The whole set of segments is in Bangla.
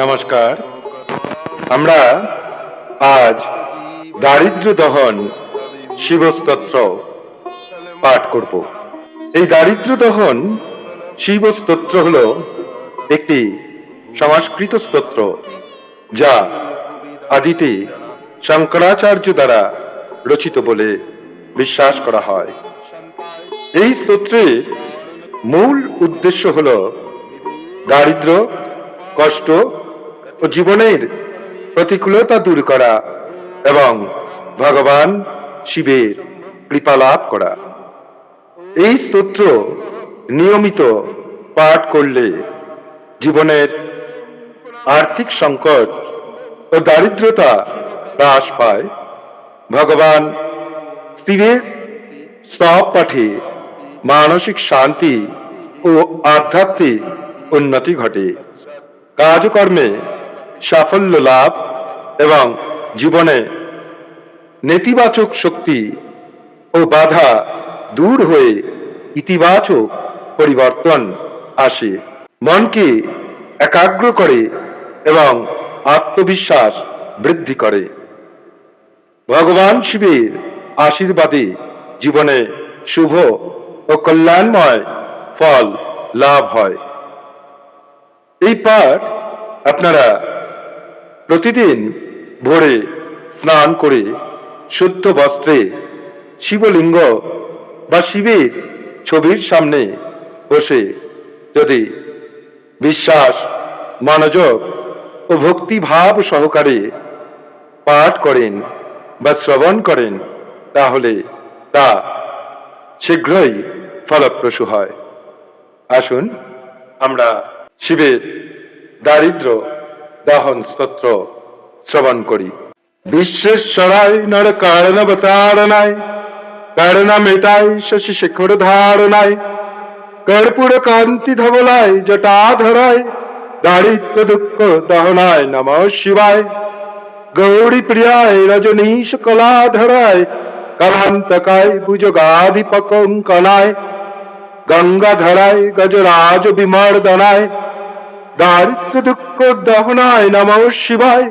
নমস্কার। আমরা আজ দারিদ্র দহন শিবস্তোত্র পাঠ করব। এই দারিদ্র দহন শিবস্তোত্র হল একটি সংস্কৃত স্তোত্র যা আদিতে শঙ্করাচার্য দ্বারা রচিত বলে বিশ্বাস করা হয়। এই স্তোত্রের মূল উদ্দেশ্য হল দারিদ্র কষ্ট ও জীবনের প্রতিকূলতা দূর করা এবং ভগবান শিবের কৃপা লাভ করা। এই স্তোত্র নিয়মিত পাঠ করলে জীবনের আর্থিক সংকট ও দারিদ্রতা হ্রাস পায়। ভগবান শিবের স্তব পাঠে মানসিক শান্তি ও আধ্যাত্মিক উন্নতি ঘটে। কাজকর্মে সাফল্য লাভ এবং জীবনে নেতিবাচক শক্তি ও বাধা দূর হয়ে ইতিবাচক পরিবর্তন আসে। মনকে একাগ্র করে এবং আত্মবিশ্বাস বৃদ্ধি করে। ভগবান শিবের আশীর্বাদে জীবনে শুভ ও কল্যাণময় ফল লাভ হয়। এই পাঠ আপনারা প্রতিদিন ভোরে স্নান করে শুদ্ধ বস্ত্রে শিবলিঙ্গ বা শিবের ছবির সামনে বসে যদি বিশ্বাস, মনোযোগ ও ভক্তিভাব সহকারে পাঠ করেন বা শ্রবণ করেন, তাহলে তা শীঘ্রই ফলপ্রসূ হয়। আসুন আমরা শিবের দারিদ্র দহন স্তোত্র শ্রবণ করি। বিশ্বেশ্বরায় নর কারণবতারণায় কারণা মেটাই শশী শেখর ধারণায় কর্পূর কান্তি ধবলায় জটাধরায় দারিদ্র দুঃখ দহনায় নম শিবায়। গৌরী প্রিয়ায় রজনীশ কলা কলাধরায় কালান্তকায় ভুজগাধিপকঙ্কনায় গঙ্গাধরায় গজরাজ বিমর্দনায় দারিদ্র দুঃখ দহনায় নম শিবায়,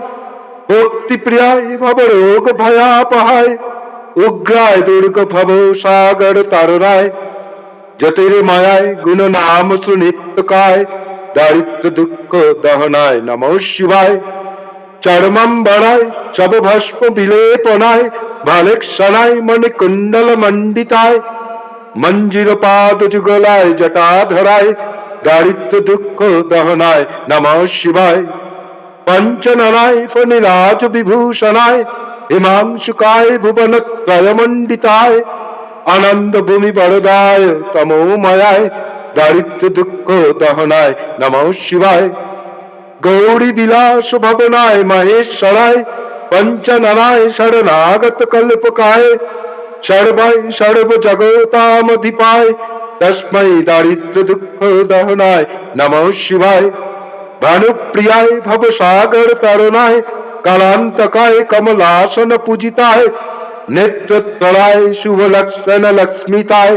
ভক্তি প্রিয়ায় ভব ভবরোগ ভয়াপহায় উগ্রায় দুর্গ ভব সাগর তারনায় জ্যোতির্ময়ায় গুণ নাম সুনিত্যকায় দারিদ্র দুঃখ দহনায় নম শিবায়, চরমম বড়ায় চব ভস্ম বিলেপনায় ভালেক্ষণায় মণি কুণ্ডল মণ্ডিতায় মঞ্জির পাদ যুগলায় জটাধরায় দারিদ্র দুঃখ দহনায় নম শিবায়। পঞ্চননায় ফণিরাজ বিভূষণায় হিমাংশুকায় ভুবন ত্রয়মণ্ডিতায় আনন্দ ভূমি বরদায় তমোময়ায় দারিদ্র দুঃখ দহনায় নম শিবায়। গৌরী বিলাস ভবনায় মহেশ্বরায় পঞ্চননায় শরণাগত কল্পকায়। সর্বাই সর্ব তস্मै দারিদ্র দুঃখ দহনায় নম শিবায় ভানুপ্রিয়ায় ভবসাগর তরুণায় কালান্তকায় কমলাসন পূজিতায় নেত্রতলায় শুভ লক্ষণ লক্ষ্মিতায়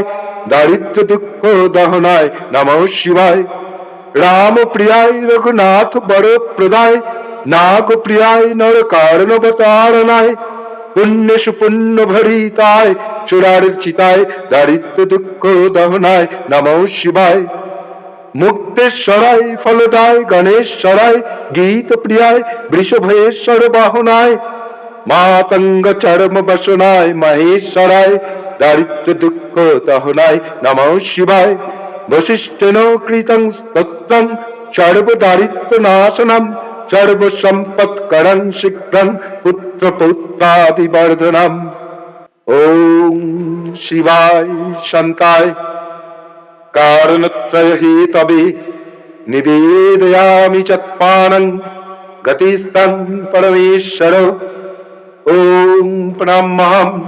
দারিদ্র দুঃখ দহনায় নম শিবায় রাম প্রিয়ায় রঘুনাথ বড় প্রদায় নাগ প্রিয়ায় নর কারণবতারণায় পুণ্য ভরিতায় চূড়ার চিতায়, দারিদ্র দুঃখ দহনায়, নম শিবায়। মুক্তেশ্বরায় ফলদায় গণেশ্বরায় গীত প্রিয়ায় বৃষভয়েশ্বর বাহনায় মাতঙ্গ চরম বসনায় মহেশ্বরায় দারিদ্র দুঃখ দহনায়, নম শিবায়। বশিষ্ঠেন কৃতং স্তোত্রং সর্ব দারিদ্র सर्व संपत करण शीघ्रं पुत्र पुत्रादिवर्धनम। ओम शिवाय शांताय कारणत्रय ही तभी निवेदयामि चत्पानं गतिस्तं परमेश्वर। ॐ प्रणमहं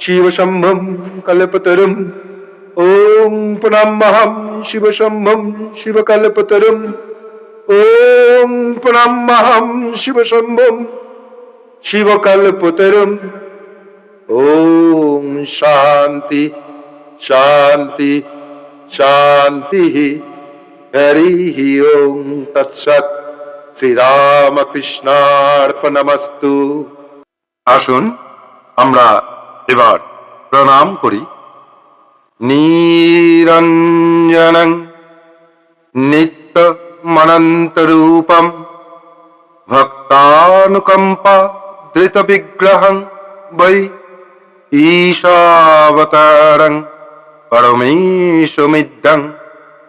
शिवशम्भं कल्पतरुम्। शिव शंभम शिवशम्भं शिवकल्पतरुम्। ওম প্রণামহম শিবশম্ভম শিবকল্পতরুম। ওম শান্তি শান্তি শান্তি হরি ওম তৎসৎ। শ্রীরামকৃষ্ণার্পণমস্তু। আসুন, আমরা এবার প্রণাম করি। নিরঞ্জনং। নিত্যমনন্তরূপম ভক্তানুকম্পা ধৃত বিগ্রহং বৈ ঈশাবতারং পরমেশমিদ্যং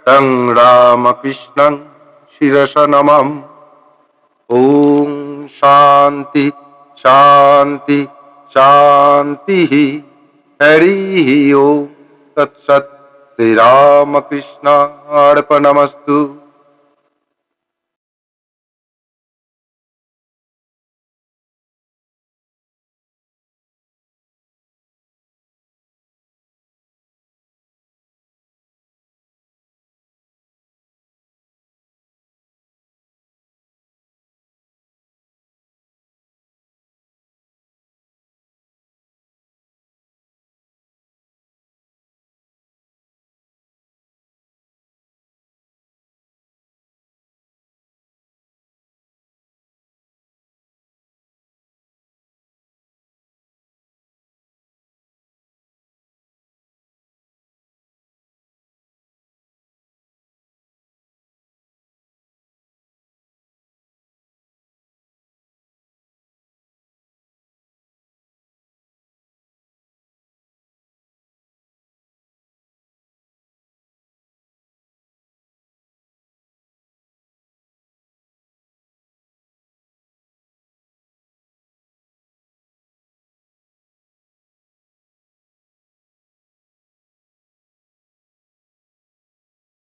তং রামকৃষ্ণং শিরস নমঃ ওম শান্তি শান্তি শান্তি হরি ওম তৎসৎ শ্রীরামকৃষ্ণার্পণমস্তু